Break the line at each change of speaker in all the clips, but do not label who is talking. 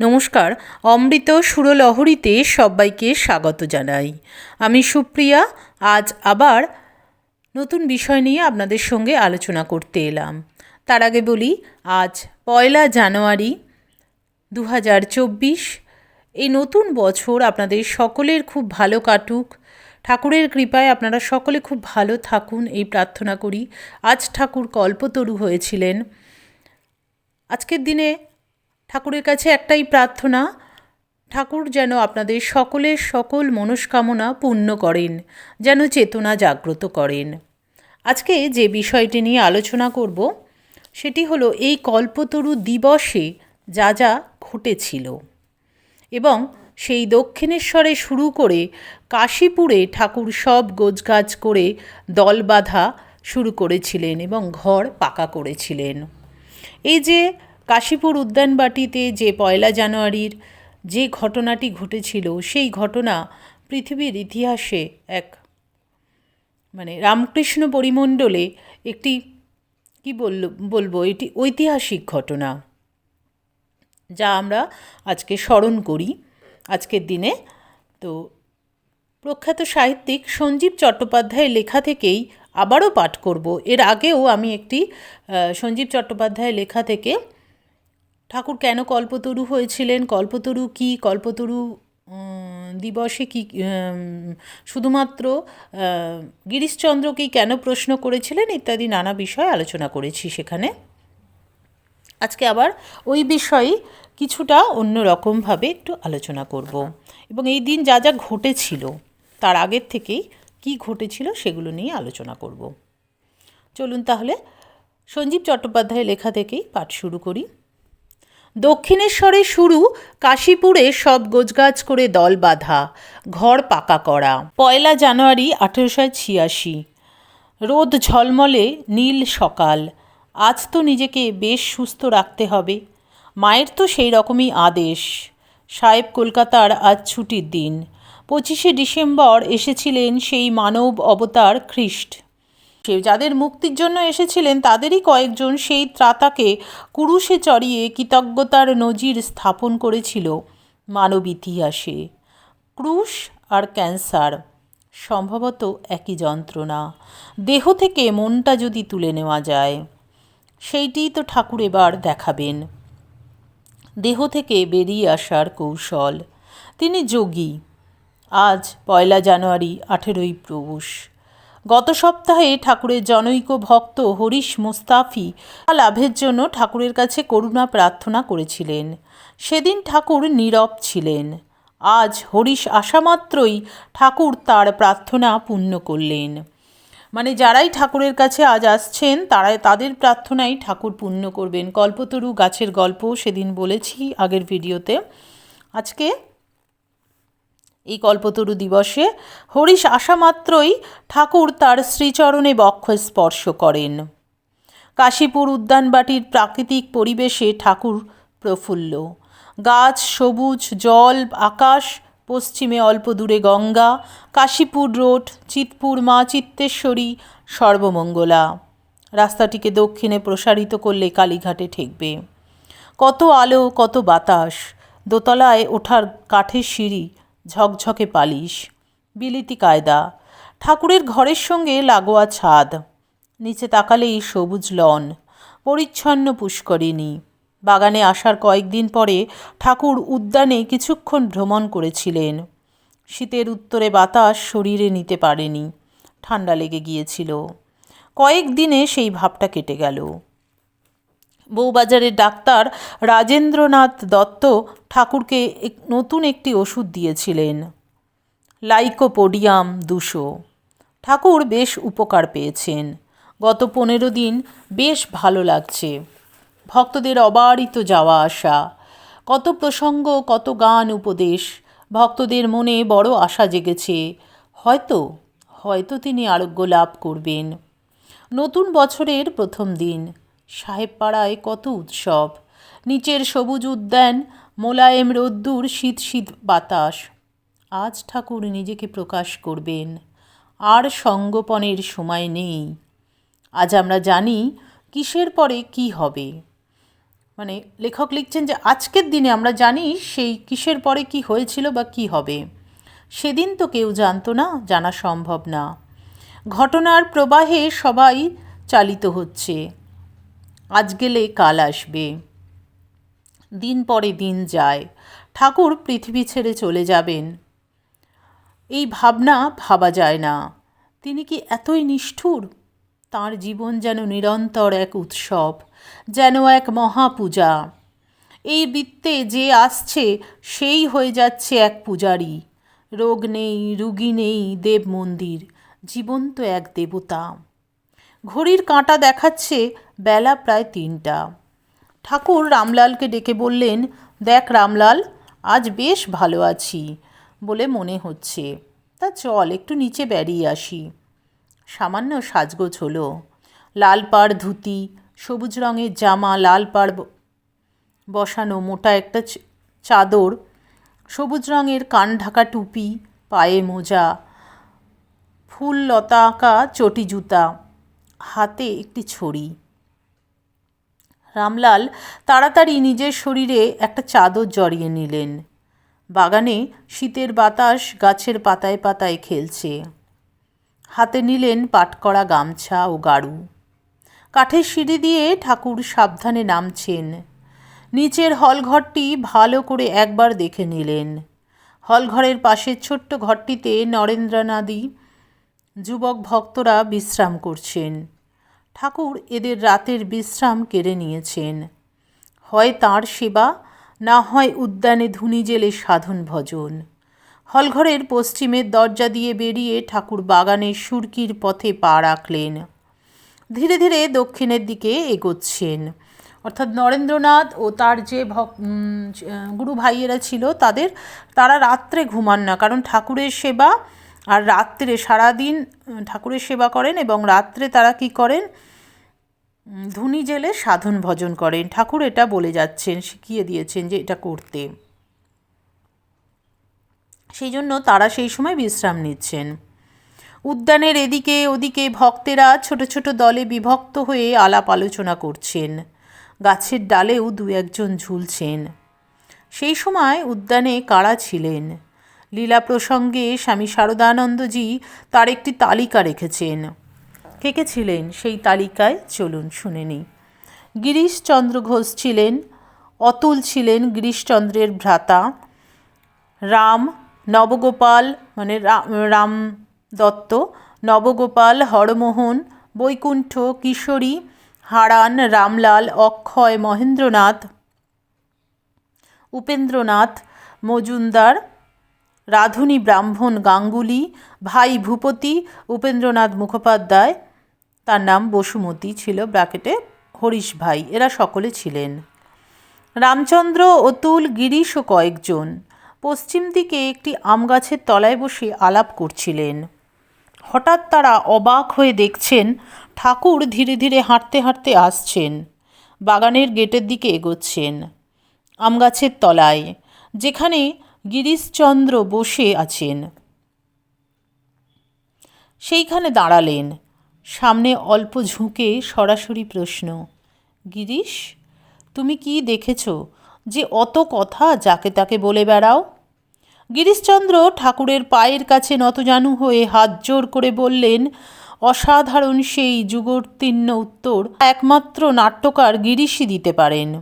নমস্কার, অমৃত সুরলহরীতে সবাইকে স্বাগত জানাই। আমি সুপ্রিয়া, আজ আবার নতুন বিষয় নিয়ে আপনাদের সঙ্গে আলোচনা করতে এলাম। তার আগে বলি, আজ পয়লা জানুয়ারি দু হাজার চব্বিশ, এই নতুন বছর আপনাদের সকলের খুব ভালো কাটুক। ঠাকুরের কৃপায় আপনারা সকলে খুব ভালো থাকুন, এই প্রার্থনা করি। আজ ঠাকুর কল্পতরু হয়েছিলেন। আজকের দিনে ঠাকুরের কাছে একটাই প্রার্থনা, ঠাকুর যেন আপনাদের সকলের সকল মনস্কামনা পূর্ণ করেন, যেন চেতনা জাগ্রত করেন। আজকে যে বিষয়টি নিয়ে আলোচনা করব, সেটি হলো এই কল্পতরু দিবসে যা যা ঘটেছিল এবং সেই দক্ষিণেশ্বরে শুরু করে কাশীপুরে ঠাকুর সব গোছগাছ করে দল বাঁধা শুরু করেছিলেন এবং ঘর পাকা করেছিলেন। এই যে কাশীপুর উদ্যানবাটিতে যে পয়লা জানুয়ারির যে ঘটনাটি ঘটেছিল, সেই ঘটনা পৃথিবীর ইতিহাসে এক মানে রামকৃষ্ণ পরিমণ্ডলে একটি, কি বলল, বলব, এটি ঐতিহাসিক ঘটনা, যা আমরা আজকে স্মরণ করি, আজকের দিনে। তো প্রখ্যাত সাহিত্যিক সঞ্জীব চট্টোপাধ্যায়ের লেখা থেকেই আবারও পাঠ করব। এর আগেও আমি একটি সঞ্জীব চট্টোপাধ্যায়ের লেখা থেকে ঠাকুর কেন কল্পতরু হয়েছিলেন? কল্পতরু কি? কল্পতরু দিবসে কি শুধুমাত্র গিরিশচন্দ্রকেই কেন প্রশ্ন করেছিলেন? ইত্যাদি নানা বিষয় আলোচনা করেছি সেখানে। আজকে আবার ওই বিষয়ে কিছুটা অন্য রকমভাবে একটু আলোচনা করব। এবং এই দিন যা যা ঘটেছিল, তার আগের থেকেই কি ঘটেছিল সেগুলো নিয়ে আলোচনা করব। চলুন তাহলে সঞ্জীব চট্টোপাধ্যায়ের লেখা থেকেই পাঠ শুরু করি। দক্ষিণেশ্বরে শুরু কাশীপুরে সব গোছগাছ করে দল বাঁধা, ঘর পাকা করা। পয়লা জানুয়ারি আঠেরোশো ছিয়াশি। রোদ ঝলমলে, নীল সকাল। আজ তো নিজেকে বেশ সুস্থ রাখতে হবে। মায়ের তো সেই রকমই আদেশ। সাহেব কলকাতার আজ ছুটির দিন। পঁচিশে ডিসেম্বর এসেছিলেন সেই মানব অবতার খ্রিস্ট। সে যাদের মুক্তির জন্য এসেছিলেন, তাদেরই কয়েকজন সেই ত্রাতাকে কুরুশে চড়িয়ে কৃতজ্ঞতার নজির স্থাপন করেছিল মানব ইতিহাসে। ক্রুশ আর ক্যান্সার সম্ভবত একই যন্ত্রণা। দেহ থেকে মনটা যদি তুলে নেওয়া যায় সেইটিই তো ঠাকুর এবার দেখাবেন। দেহ থেকে বেরিয়ে আসার কৌশল। তিনি যোগী। আজ পয়লা জানুয়ারি, আঠেরোই প্রৌষ গত সপ্তাহে ঠাকুরের জনৈক ভক্ত হরিশ মুস্তাফি লাভের জন্য ঠাকুরের কাছে করুণা প্রার্থনা করেছিলেন। সেদিন ঠাকুর নীরব ছিলেন। আজ হরিশ আসামাত্রই ঠাকুর তার প্রার্থনা পূর্ণ করলেন। মানে যারাই ঠাকুরের কাছে আজ আসছেন, তারাই, তাদের প্রার্থনাই ঠাকুর পূর্ণ করবেন। কল্পতরু গাছের গল্প সেদিন বলেছি আগের ভিডিওতে। আজকে এই কল্পতরু দিবসে হরিশ আসা মাত্রই ঠাকুর তার শ্রীচরণে বক্ষ স্পর্শ করেন। কাশীপুর উদ্যানবাটির প্রাকৃতিক পরিবেশে ঠাকুর প্রফুল্ল। গাছ, সবুজ, জল, আকাশ, পশ্চিমে অল্প দূরে গঙ্গা, কাশীপুর রোড, চিতপুর মা চিত্তেশ্বরী, সর্বমঙ্গলা। রাস্তাটিকে দক্ষিণে প্রসারিত করলে কালীঘাটে ঠেকবে। কত আলো, কত বাতাস। দোতলায় ওঠার কাঠের সিঁড়ি ঝকঝকে পালিশ, বিলিতি কায়দা, ঠাকুরের ঘরের সঙ্গে লাগোয়া ছাদ, নিচে তাকালেই সবুজ লন, পরিচ্ছন্ন পুষ্করিণী। বাগানে আসার কয়েকদিন পরে ঠাকুর উদ্যানে কিছুক্ষণ ভ্রমণ করেছিলেন। শীতের উত্তরে বাতাস শরীরে নিতে পারেনি, ঠান্ডা লেগে গিয়েছিল। কয়েক দিনে সেই ভাবটা কেটে গেল। বউবাজারের ডাক্তার রাজেন্দ্রনাথ দত্ত ঠাকুরকে নতুন একটি ওষুধ দিয়েছিলেন। লাইকোপোডিয়াম দুশো। ঠাকুর বেশ উপকার পেয়েছেন। গত পনেরো দিন বেশ ভালো লাগছে। ভক্তদের অবারিত যাওয়া আসা। কত প্রসঙ্গ, কত গান উপদেশ। ভক্তদের মনে বড় আশা জেগেছে। হয়তো হয়তো তিনি আরোগ্য লাভ করবেন। নতুন বছরের প্রথম দিন। সাহেবপাড়ায় কত উৎসব? নিচের সবুজ উদ্যান, মোলায়েম রোদ্দুর, শীত শীত বাতাস। আজ ঠাকুর নিজেকে প্রকাশ করবেন। আর সঙ্গোপনের সময় নেই। আজ আমরা জানি কিসের পরে কি হবে। মানে লেখক লিখছেন যে, আজকের দিনে আমরা জানি সেই কিসের পরে কি হয়েছিল বা কি হবে। সেদিন তো কেউ জানতো না, জানা সম্ভব না। ঘটনার প্রবাহে সবাই চালিত হচ্ছে। আজ গেলে কাল আসবে। দিন পরে দিন যায়। ঠাকুর পৃথিবী ছেড়ে চলে যাবেন। এই ভাবনা ভাবা যায় না। তিনি কি এতই নিষ্ঠুর? তাঁর জীবন যেন নিরন্তর এক উৎসব, যেন এক মহাপূজা। এই বৃত্তে যে আসছে, সেই হয়ে যাচ্ছে এক পূজারী। রোগ নেই, রুগী নেই, দেব মন্দির, জীবন্ত এক দেবতা। ঘড়ির কাঁটা দেখাচ্ছে বেলা প্রায় তিনটা। ঠাকুর রামলালকে ডেকে বললেন, দেখ রামলাল, আজ বেশ ভালো আছি বলে মনে হচ্ছে। তা চল, একটু নিচে বেরিয়ে আসি। সামান্য সাজগোজ হলো। লাল পাড় ধুতি, সবুজ রঙের জামা, লাল পাড় বসানো মোটা একটা চাদর, সবুজ রঙের কান ঢাকা টুপি, পায়ে মোজা, ফুল লতা আঁকা চটি জুতা, হাতে একটি ছড়ি। রামলাল তাড়াতাড়ি নিজের শরীরে একটা চাদর জড়িয়ে নিলেন। বাগানে শীতের বাতাস গাছের পাতায় পাতায় খেলছে। হাতে নিলেন পাটকড়া, গামছা ও গাড়ু। কাঠের সিঁড়ি দিয়ে ঠাকুর সাবধানে নামছেন। নিচের হলঘরটি ভালো করে একবার দেখে নিলেন। হলঘরের পাশের ছোট্ট ঘরটিতে নরেন্দ্রনাদি যুবক ভক্তরা বিশ্রাম করছেন। ঠাকুর এদের রাতের বিশ্রাম কেড়ে নিয়েছেন। হয় তাঁর সেবা, না হয় উদ্যানে ধুনি জেলে সাধন ভজন। হলঘরের পশ্চিমের দরজা দিয়ে বেরিয়ে ঠাকুর বাগানের সুরকির পথে পা রাখলেন। ধীরে ধীরে দক্ষিণের দিকে এগোচ্ছেন। অর্থাৎ নরেন্দ্রনাথ ও তার যে ভক গুরু ভাইয়েরা ছিল তাদের, তারা রাত্রে ঘুমান না। কারণ ঠাকুরের সেবা আর রাত্রে সারাদিন ঠাকুরের সেবা করেন এবং রাত্রে তারা কি করেন? ধুনি জেলে সাধন ভজন করেন। ঠাকুর এটা বলে যাচ্ছেন, শিখিয়ে দিয়েছেন যে এটা করতে। সেই জন্য তারা সেই সময় বিশ্রাম নিচ্ছেন। উদ্যানের এদিকে ওদিকে ভক্তেরা ছোট ছোট দলে বিভক্ত হয়ে আলাপ আলোচনা করছেন। গাছের ডালেও দু একজন ঝুলছেন। সেই সময় উদ্যানে কারা ছিলেন? লীলা প্রসঙ্গে স্বামী শারদানন্দজি তার একটি তালিকা রেখেছেন। কে কে ছিলেন সেই তালিকায় চলুন শুনে নিই। গিরিশচন্দ্র ঘোষ ছিলেন, অতুল ছিলেন গিরিশচন্দ্রের ভ্রাতা, রাম নবগোপাল মানে রাম দত্ত, নবগোপাল হরমোহন, বৈকুণ্ঠ কিশোরী, হারান রামলাল, অক্ষয় মহেন্দ্রনাথ, উপেন্দ্রনাথ মজুমদার, রাধুনী ব্রাহ্মণ গাঙ্গুলি, ভাই ভূপতি, উপেন্দ্রনাথ মুখোপাধ্যায় তার নাম বসুমতী ছিল ব্র্যাকেটে হরিশ ভাই, এরা সকলে ছিলেন। রামচন্দ্র অতুল, গিরিশ ও কয়েকজন। পশ্চিম দিকে একটি আম গাছের তলায় বসে আলাপ করছিলেন। হঠাৎ তারা অবাক হয়ে দেখছেন, ঠাকুর ধীরে ধীরে হাঁটতে হাঁটতে আসছেন। বাগানের গেটের দিকে এগোচ্ছেন আম গাছের তলায়, যেখানে গিরিশচন্দ্র বসে আছেন। সেইখানে দাঁড়ালেন। সামনে অল্প ঝুঁকে সরাসরি প্রশ্ন, গিরিশ, তুমি কি দেখেছ যে অত কথা যাকে তাকে বলে বেড়াও? গিরিশচন্দ্র ঠাকুরের পায়ের কাছে নতজানু হয়ে হাত জোর করে বললেন, অসাধারণ সেই যুগোত্তীর্ণ উত্তর একমাত্র নাট্যকার গিরিশই দিতে পারেন।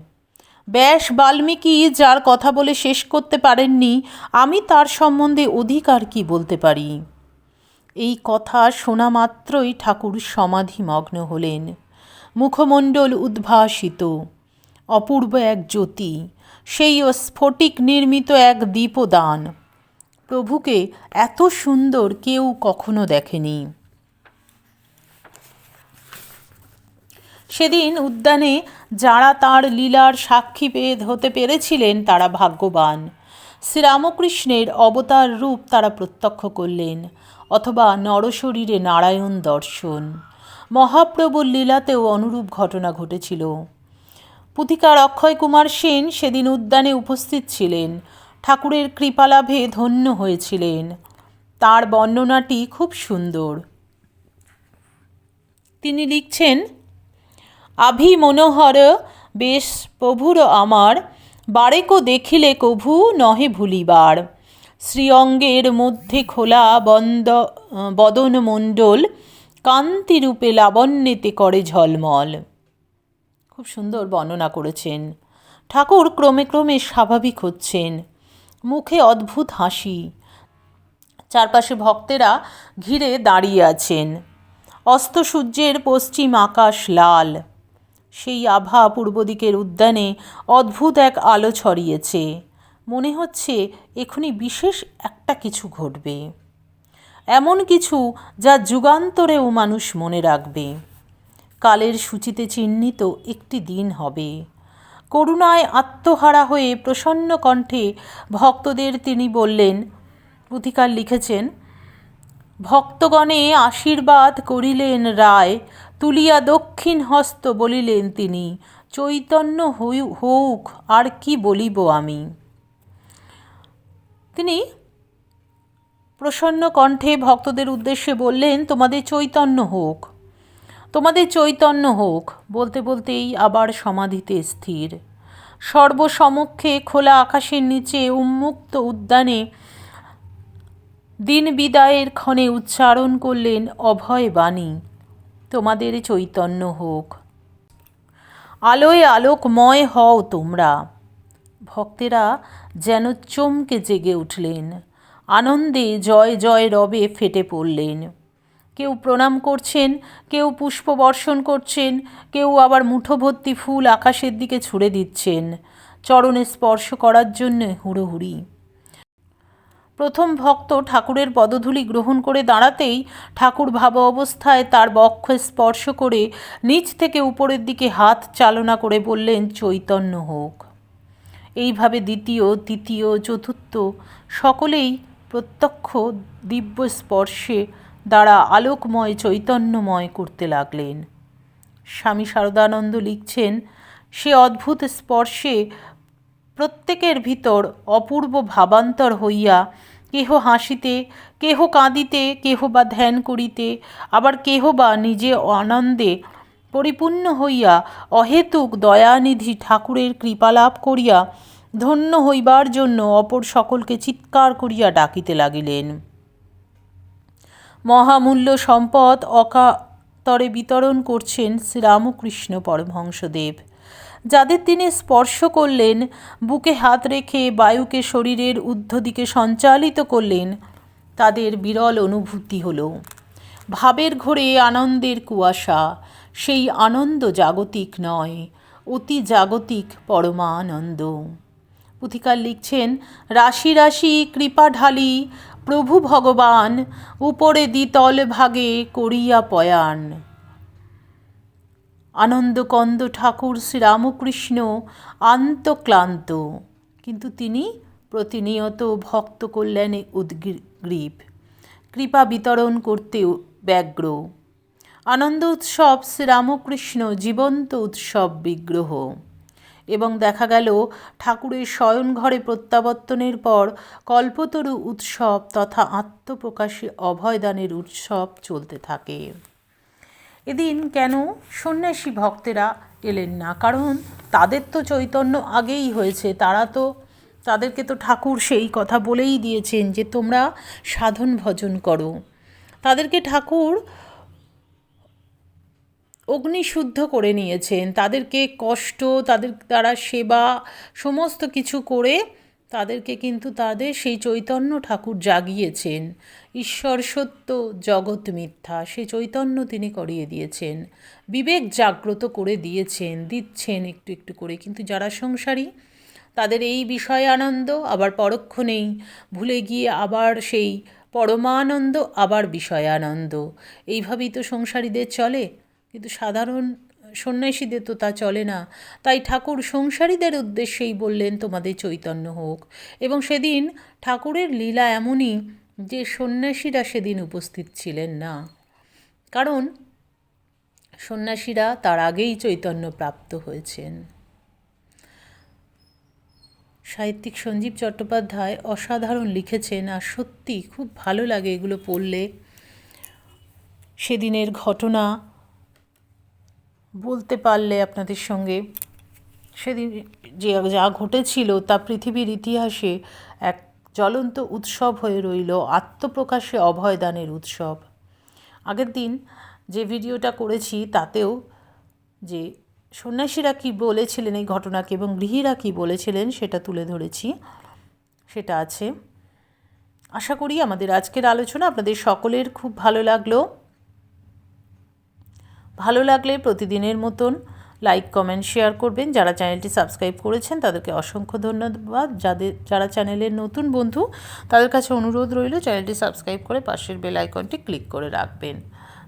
ব্যাস বাল্মীকি যার কথা বলে শেষ করতে পারেননি, আমি তার সম্বন্ধে অধিকার কি বলতে পারি? এই কথা শোনা মাত্রই ঠাকুর সমাধিমগ্ন হলেন। মুখমণ্ডল উদ্ভাসিত। অপূর্ব এক জ্যোতি, সেই স্ফটিক নির্মিত এক দীপদান। প্রভুকে এত সুন্দর কেউ কখনো দেখেনি। সেদিন উদ্যানে যারা তাঁর লীলার সাক্ষী পেয়ে হতে পেরেছিলেন, তারা ভাগ্যবান। শ্রীরামকৃষ্ণের অবতার রূপ তারা প্রত্যক্ষ করলেন। অথবা নরশরীরে নারায়ণ দর্শন। মহাপ্রভুর লীলাতেও অনুরূপ ঘটনা ঘটেছিল। পুথিকার অক্ষয় কুমার সেন সেদিন উদ্যানে উপস্থিত ছিলেন। ঠাকুরের কৃপালাভে ধন্য হয়েছিলেন। তার বর্ণনাটি খুব সুন্দর। তিনি লিখছেন, আভি মনোহর, বেশ প্রভুর আমার, বারেকো দেখিলে কভু নহে ভুলিবার। শ্রীঅঙ্গের মধ্যে খোলা বন্দ বদনমণ্ডল কান্তিরূপে লাবণ্যেতে করে ঝলমল। খুব সুন্দর বর্ণনা করেছেন। ঠাকুর ক্রমে ক্রমে স্বাভাবিক হচ্ছেন। মুখে অদ্ভুত হাসি। চারপাশে ভক্তেরা ঘিরে দাঁড়িয়ে আছেন। অস্ত সূর্যের পশ্চিম আকাশ লাল। সেই আভা পূর্ব দিকের উদ্যানে অদ্ভুত এক আলো ছড়িয়েছে। মনে হচ্ছে এখনই বিশেষ একটা কিছু ঘটবে। এমন কিছু যা যুগান্তরেও মানুষ মনে রাখবে। কালের সূচিতে চিহ্নিত একটি দিন হবে। করুণায় আত্মহারা হয়ে প্রসন্ন কণ্ঠে ভক্তদের তিনি বললেন পুথিকার লিখেছেন, ভক্তগণে আশীর্বাদ করিলেন রায়, তুলিয়া দক্ষিণ হস্ত বলিলেন তিনি, চৈতন্য হউক, আর কি বলিব আমি? তিনি প্রসন্ন কণ্ঠে ভক্তদের উদ্দেশ্যে বললেন, তোমাদের চৈতন্য হোক, তোমাদের চৈতন্য হোক। বলতে বলতেই আবার সমাধিতে স্থির। সর্বসমক্ষে খোলা আকাশের নিচে উন্মুক্ত উদ্যানে দিন বিদায়ের ক্ষণে উচ্চারণ করলেন, অভয় বাণী, তোমাদের চৈতন্য হোক। আলোয় আলোকময় হও তোমরা। ভক্তেরা যেন চমকে জেগে উঠলেন। আনন্দে জয় জয় রবে ফেটে পড়লেন। কেউ প্রণাম করছেন, কেউ পুষ্প বর্ষণ করছেন, কেউ আবার মুঠো ভর্তি ফুল আকাশের দিকে ছুড়ে দিচ্ছেন। চরণে স্পর্শ করার জন্য হুড়োহুড়ি। প্রথম ভক্ত ঠাকুরের পদধূলি গ্রহণ করে দাঁড়াতেই ঠাকুর ভাব অবস্থায় তার বক্ষ স্পর্শ করে নিচ থেকে উপরের দিকে হাত চালনা করে বললেন, চৈতন্য হোক। এইভাবে দ্বিতীয়, তৃতীয়, চতুর্থ সকলেই প্রত্যক্ষ দিব্য স্পর্শে দ্বারা আলোকময়, চৈতন্যময় করতে লাগলেন। স্বামী শারদানন্দ লিখছেন, সে অদ্ভুত স্পর্শে প্রত্যেকের ভিতর অপূর্ব ভাবান্তর হইয়া কেহ হাসিতে, কেহ কাঁদিতে, কেহ বা ধ্যান করিতে, আবার কেহ বা নিজে আনন্দে পরিপূর্ণ হইয়া অহেতুক দয়ানিধি ঠাকুরের কৃপালাভ করিয়া ধন্য হইবার জন্য অপর সকলকে চিৎকার করিয়া ডাকিতে লাগিলেন। মহামূল্য সম্পদ অকাতরে বিতরণ করছেন শ্রীরামকৃষ্ণ পরমহংসদেব। যাদের তিনি স্পর্শ করলেন, বুকে হাত রেখে বায়ুকে শরীরের ঊর্ধ্বদিকে সঞ্চালিত করলেন, তাদের বিরল অনুভূতি হল। ভাবের ঘোরে আনন্দের কুয়াশা সেই আনন্দ জাগতিক নয়, অতি জাগতিক পরমানন্দ। পুথিকার লিখছেন, রাশি রাশি কৃপা ঢালি প্রভু ভগবান, উপরে দ্বিতল ভাগে করিয়া পয়ান। আনন্দকন্দ ঠাকুর শ্রীরামকৃষ্ণ আন্তক্লান্ত, কিন্তু তিনি প্রতিনিয়ত ভক্ত কল্যাণে উদ্গ্রীব। কৃপা বিতরণ করতে ব্যগ্র। আনন্দ উৎসব শ্রীরামকৃষ্ণ জীবন্ত উৎসব বিগ্রহ। এবং দেখা গেল ঠাকুরের শয়নঘরে প্রত্যাবর্তনের পর কল্পতরু উৎসব তথা আত্মপ্রকাশে অভয়দানের উৎসব চলতে থাকে। এদিন কেন সন্ন্যাসী ভক্তেরা এলেন না? কারণ তাদের তো চৈতন্য আগেই হয়েছে, তারা তো, তাদেরকে তো ঠাকুর সেই কথা বলেই দিয়েছেন যে তোমরা সাধন ভজন করো। তাদেরকে ঠাকুর অগ্নিশুদ্ধ করে নিয়েছেন। তাদেরকে কষ্ট, তাদের দ্বারা সেবা, সমস্ত কিছু করে তাদেরকে কিন্তু তাদের সেই চৈতন্য ঠাকুর জাগিয়েছেন। ঈশ্বর সত্য, জগৎ মিথ্যা, সে চৈতন্য তিনি করিয়ে দিয়েছেন। বিবেক জাগ্রত করে দিয়েছেন, দিচ্ছেন একটু একটু করে। কিন্তু যারা সংসারী, তাদের এই বিষয়ে আনন্দ আবার পরক্ষণেই ভুলে গিয়ে আবার সেই পরমানন্দ, আবার বিষয়ানন্দ। এইভাবেই তো সংসারীদের চলে। কিন্তু সাধারণ সন্ন্যাসীদের তো তা চলে না। তাই ঠাকুর সংসারীদের উদ্দেশ্যেই বললেন, তোমাদের চৈতন্য হোক। এবং সেদিন ঠাকুরের লীলা এমনই যে সন্ন্যাসীরা সেদিন উপস্থিত ছিলেন না। কারণ সন্ন্যাসীরা তার আগেই চৈতন্য প্রাপ্ত হয়েছেন। সাহিত্যিক সঞ্জীব চট্টোপাধ্যায় অসাধারণ লিখেছেন, আর সত্যি খুব ভালো লাগে এগুলো পড়লে। সেদিনের ঘটনা বলতে পারলে আপনাদের সঙ্গে, সেদিন যে যা ঘটেছিল তা পৃথিবীর ইতিহাসে এক জ্বলন্ত উৎসব হয়ে রইল, আত্মপ্রকাশে অভয়দানের উৎসব। আগের দিন যে ভিডিওটা করেছি তাতেও যে সন্ন্যাসীরা কী বলেছিলেন এই ঘটনাকে এবং গৃহীরা কী বলেছিলেন সেটা তুলে ধরেছি। সেটা আছে। আশা করি আমাদের আজকের আলোচনা আপনাদের সকলের খুব ভালো লাগল। ভালো লাগলে প্রতিদিনের মতন লাইক কমেন্ট শেয়ার করবেন। যারা চ্যানেলটি সাবস্ক্রাইব করেছেন, তাদেরকে অসংখ্য ধন্যবাদ। যাদের, যারা চ্যানেলের নতুন বন্ধু, তাদের কাছে অনুরোধ রইল চ্যানেলটি সাবস্ক্রাইব করে পাশের বেল আইকনটি ক্লিক করে রাখবেন।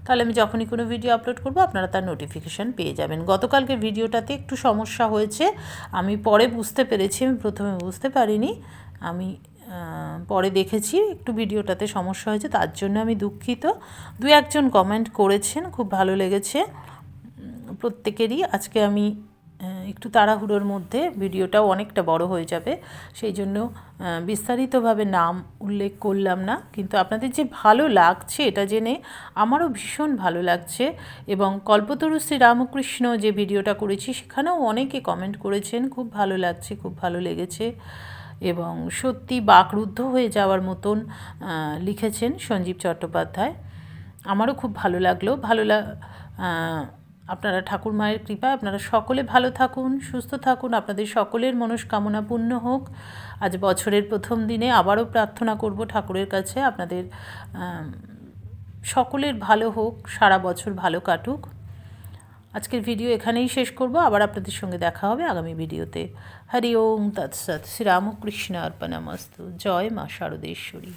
তাহলে আমি যখনই কোনো ভিডিও আপলোড করব, আপনারা তার নোটিফিকেশান পেয়ে যাবেন। গতকালকে ভিডিওটাতে একটু সমস্যা হয়েছে। আমি পরে বুঝতে পেরেছি, আমি প্রথমে বুঝতে পারিনি। আমি পরে দেখেছি, একটু ভিডিওটাতে সমস্যা হয়েছে, তার জন্য আমি দুঃখিত। দু একজন কমেন্ট করেছেন, খুব ভালো লেগেছে। প্রত্যেকেরই আজকে আমি একটু তাড়াহুড়োর মধ্যে ভিডিওটাও অনেকটা বড় হয়ে যাবে। সেই জন্য বিস্তারিতভাবে নাম উল্লেখ করলাম না, কিন্তু আপনাদের যে ভালো লাগছে, এটা জেনে আমারও ভীষণ ভালো লাগছে। এবং কল্পতরু শ্রী রামকৃষ্ণ যে ভিডিওটা করেছি, সেখানেও অনেকে কমেন্ট করেছেন, খুব ভালো লাগছে, খুব ভালো লেগেছে। এবং সত্যি বাকরুদ্ধ হয়ে যাওয়ার মতন লিখেছেন সঞ্জীব চট্টোপাধ্যায়। আমারও খুব ভালো লাগল। ভালো লাগ আপনারা ঠাকুর মায়ের কৃপায় আপনারা সকলে ভালো থাকুন, সুস্থ থাকুন। আপনাদের সকলের মনস্কামনা পূর্ণ হোক। আজ বছরের প্রথম দিনে আবারও প্রার্থনা করব ঠাকুরের কাছে। আপনাদের সকলের ভালো হোক, সারা বছর ভালো কাটুক। আজকের ভিডিও এখানেই শেষ করব। আবার আপনাদের সঙ্গে দেখা হবে আগামী ভিডিওতে। হরি ওম, তৎসৎ। শ্রীরামকৃষ্ণ অর্পণামস্তু। জয় মা শারদেশ্বরী।